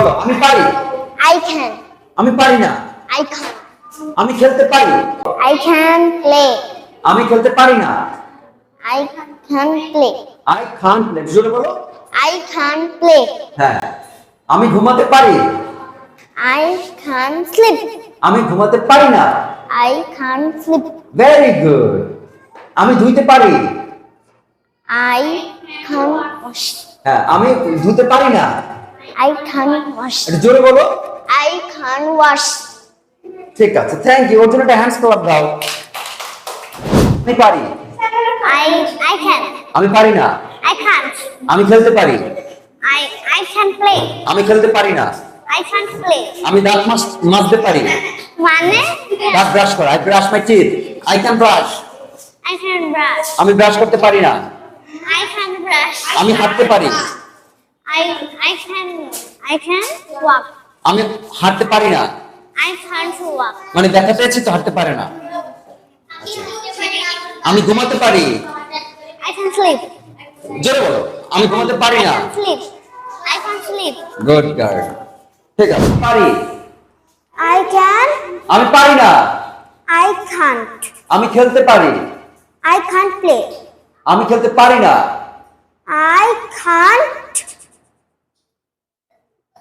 বলো আমি পারি I can. আমি পারি না I can't. আমি খেলতে পারি I can play. আমি খেলতে পারি না I can play. I can play জোরে বলো I can play. হ্যাঁ আমি ঘুমাতে পারি I can sleep. আমি ঘুমাতে পারি না I can sleep. Very good আমি ধুইতে পারি I can wash. হ্যাঁ আমি ধুতে পারি না I can wash. এটা জোরে বলো। I can wash. ঠিক আছে থ্যাংক ইউ ওর জন্য একটা হ্যান্ডস ক্লাব দাও। আমি পারি? I I can. আমি পারি না। I can't. আমি খেলতে পারি। I I can play. আমি খেলতে পারি না। I can't play. আমি দাঁত মাস মাজতে পারি। মানে? দাঁত ব্রাশ করা। I brush my teeth I can brush I can brush. আমি ব্রাশ করতে পারি না। I can ব্রাশ আমি হাঁটতে পারি। I I can I can walk. আমি হাঁটতে পারি না I can't walk. মানে দেখা পেয়েছি তো হাঁটতে পারে না আমি ঘুমাতে পারি I can sleep. জোরে বলো আমি ঘুমাতে পারি I না can sleep. I can sleep. Good guard ঠিক আছে পারি I can. আমি পারি না I can't. আমি খেলতে পারি I can't play. আমি খেলতে পারি না I can't.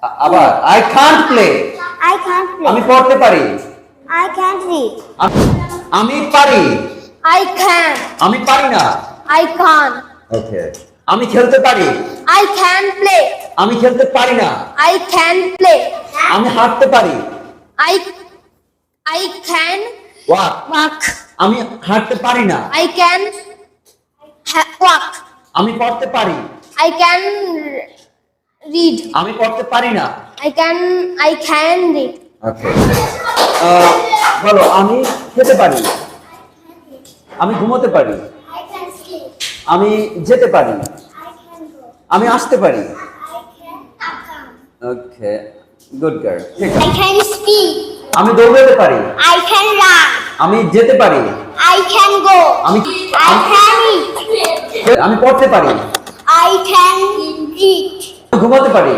আবার I can't play I can't আমি পড়তে পারি। I can't read. আমি- পারি। আই ক্যান আমি পারি না। I can't. ওকে আমি খেলতে পারি। I can play. আমি খেলতে পারি না। I can play. আমি হাঁটতে পারি। I I can walk walk. আমি হাঁটতে পারি না। I can walk. আমি পড়তে পারি। আই can রিড আমি পড়তে পারি না। I can i can read. Okay. বলো আমি খেতে পারি। আমি ঘুমোতে পারি। আমি যেতে পারি। আমি আসতে পারি। ওকে গুড গার্ল ঠিক আছে। আই ক্যান স্পিক আমি দৌড়াতে পারি। আই ক্যান রান আমি যেতে পারি। আই ক্যান গো আমি আই ক্যান আমি পড়তে পারি। আই ক্যান রিড আমি ঘুমাতে পারি?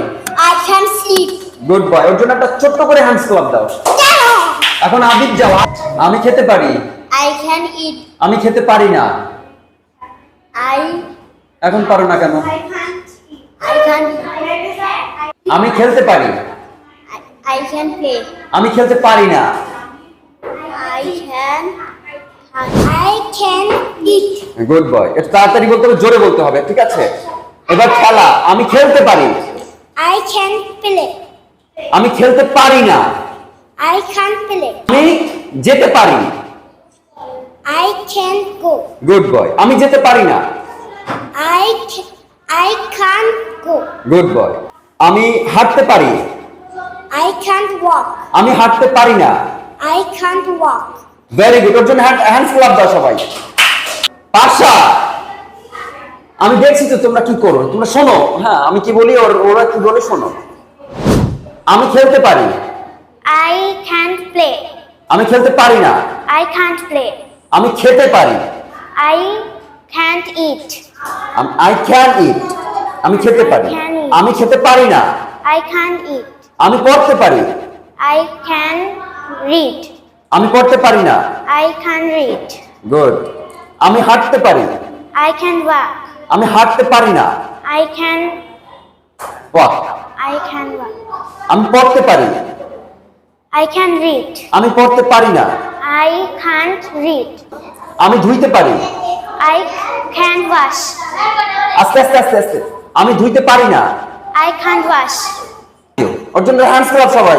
I can sleep. Good boy ওর জন্য একটা ছোট্ট করে হ্যান্ডস ক্লাব দাও। এখন আবিদ যাও আমি খেতে পারি? I can eat. আমি খেতে পারি না। I এখন পারো না কেন? I can't eat. I can আমি খেলতে পারি। I can play. আমি খেলতে পারি না। I can I can eat. Good boy একটু তাড়াতাড়ি বলতে হবে জোরে বলতে হবে ঠিক আছে? এবার খেলা আমি খেলতে পারি I can play. আমি খেলতে পারি না I can play. আমি যেতে পারি I can go. Good boy আমি যেতে পারি না I can, I can't go. Good boy আমি হাঁটতে পারি I can't walk. আমি হাঁটতে পারি না I can't walk. Very good ওর জন্য হ্যান্ড ক্লাব দাও সবাই পাশা আমি দেখছি তো তোমরা কি করো? তোমরা শোনো। হ্যাঁ আমি কি বলি? ওর ওরা কি বলে শোনো? আমি খেলতে পারি। I can't play. আমি খেলতে পারি না। আই can't প্লে আমি খেতে পারি। I can't eat I can eat আমি খেতে পারি। আমি খেতে পারি না। আই can't ইট আমি পড়তে পারি। I can read. আমি পড়তে পারি না। I can read. গুড আমি হাঁটতে পারি। I can walk. আমি হাঁটতে পারি না I can walk I can walk. আমি পড়তে পারি I can read. আমি পড়তে পারি না I can't read. আমি ধুইতে পারি I can wash. আস্তে আস্তে আস্তে আস্তে আমি ধুইতে পারি না I can't wash. ওর জন্য হ্যান্ডস ক্লাব সবাই